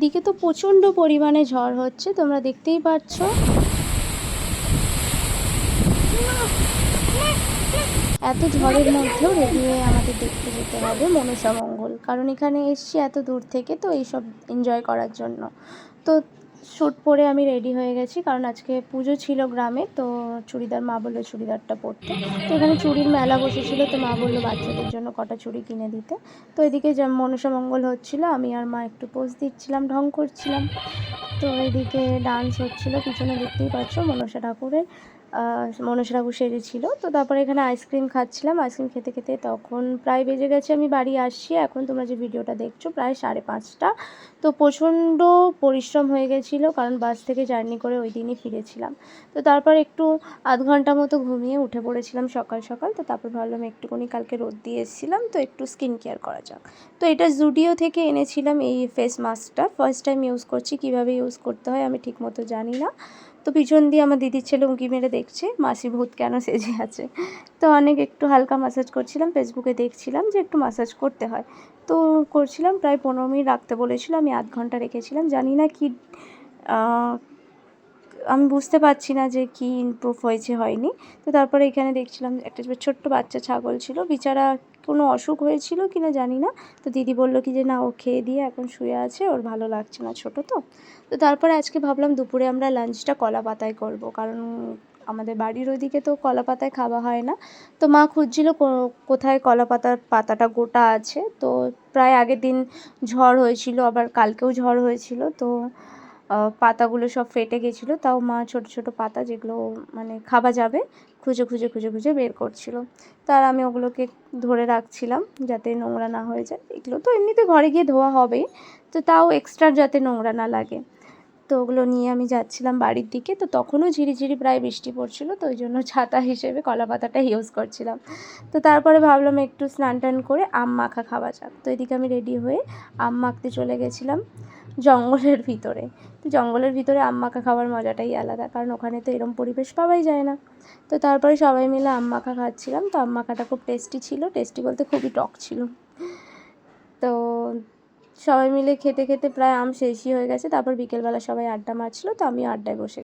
এদিকে তো প্রচণ্ড পরিমাণে ঝড় হচ্ছে, তোমরা দেখতেই পাচ্ছ। এত ঝড়ের মধ্যেও রেডি হয়ে আমাদের দেখতে যেতে হবে মনসা মঙ্গল, কারণ এখানে এসছি এত দূর থেকে তো এইসব এনজয় করার জন্য। তো শ্যুট পরে আমি রেডি হয়ে গেছি, কারণ আজকে পুজো ছিল গ্রামে, তো চুড়িদার মা বলল চুড়িদারটা পরতে। তো এখানে চুড়ির মেলা বসেছিল, তো মা বলল বাচ্চাদের জন্য কটা চুড়ি কিনে দিতে। তো এদিকে যেমন মনসা মঙ্গল হচ্ছিল, আমি আর মা একটু পোজ দিচ্ছিলাম, ঢং করছিলাম। তো এদিকে ডান্স হচ্ছিল, পিছনে দেখতেই পাচ্ছ মনসা ঠাকুরের। মনসা সেজেছিল তো তারপরে এখানে আইসক্রিম খাচ্ছিলাম। আইসক্রিম খেতে খেতে তখন প্রায় বেজে গেছে। আমি বাড়ি আসছি। এখন তোমরা যে ভিডিওটা দেখছ, প্রায় সাড়ে পাঁচটা। তো প্রচণ্ড পরিশ্রম হয়ে গেছিল, কারণ বাস থেকে জার্নি করে ওই দিনই ফিরেছিলাম। তো তারপর একটু আধ ঘণ্টা মতো ঘুমিয়ে উঠে পড়েছিলাম সকাল সকাল। তো তারপর ভাবলাম একটুখানি কালকে রোদ দিয়ে এসেছিলাম। তো একটু স্কিন কেয়ার করা যাক। তো এটা জুডিও থেকে এনেছিলাম এই ফেস মাস্কটা ফার্স্ট টাইম ইউজ করছি। কীভাবে ইউজ করতে হয় আমি ঠিক মতো জানি না। তো পিছন দিয়ে আমার দিদির ছেলে উঁকি মেরে দেখছে, মাসি ভূত কেন সেজে আছে? তো অনেক একটু হালকা মাসাজ করছিলাম ফেসবুকে দেখছিলাম যে একটু মাসাজ করতে হয়। তো করছিলাম, প্রায় পনেরো মিনিট রাখতে বলেছিল, আমি আধ ঘণ্টা রেখেছিলাম। জানি না কি আমি বুঝতে পারছি না যে কি ইমপ্রুভ হয়েছে, হয়নি। তো তারপরে এখানে দেখছিলাম একটা ছোট্ট বাচ্চা ছাগল ছিল। বিচারা কোনো অসুখ হয়েছিল কি না জানি না। তো দিদি বলল কি যে, না, ও খেয়ে দিয়ে এখন শুয়ে আছে, ওর ভালো লাগছে না ছোটো তো। তো তারপরে আজকে ভাবলাম দুপুরে আমরা লাঞ্চটা কলা পাতায় করব। কারণ আমাদের বাড়ির ওইদিকে তো কলা পাতায় খাওয়া হয় না। তো মা খুঁজছিল কোথায় কলা পাতার পাতাটা গোটা আছে। তো প্রায় আগের দিন ঝড় হয়েছিল, আবার কালকেও ঝড় হয়েছিল। তো পাতাগুলো সব ফেটে গেছিল। তাও মা ছোট ছোট পাতা যেগুলো মানে খাওয়া যাবে, খুঁজে খুঁজে খুঁজে খুঁজে বের করছিল। তার আমি ওগুলোকে ধরে রাখছিলাম যাতে নোংরা না হয়ে যায়। এগুলো তো এমনিতে ঘরে গিয়ে ধোয়া হবেই। তো তাও এক্সট্রা যাতে নোংরা না লাগে। তো ওগুলো নিয়ে আমি যাচ্ছিলাম বাড়ির দিকে। তো তখনও ঝিরিঝিরি প্রায় বৃষ্টি পড়ছিল, তো ওই জন্য ছাতা হিসেবে কলা পাতাটা ইউজ করছিলাম। তো তারপরে ভাবলাম একটু স্নান টান করে আম মাখা খাওয়া যাক। তো এদিকে আমি রেডি হয়ে আম মাখতে চলে গেছিলাম জঙ্গলের ভিতরে। তো জঙ্গলের ভিতরে আম মাখা খাওয়ার মজাটাই আলাদা, কারণ ওখানে তো এরম পরিবেশ পাওয়াই যায় না। তো তারপরে সবাই মিলে আম মাখা খাচ্ছিলাম। তো আম মাখাটা খুব টেস্টি ছিল টেস্টি বলতে খুবই টক ছিল। তো সবাই মিলে খেতে খেতে প্রায় আম শেষই হয়ে গেছে। তারপর বিকেলবেলা সবাই আড্ডা মারছিল, তো আমি আড্ডায় বসে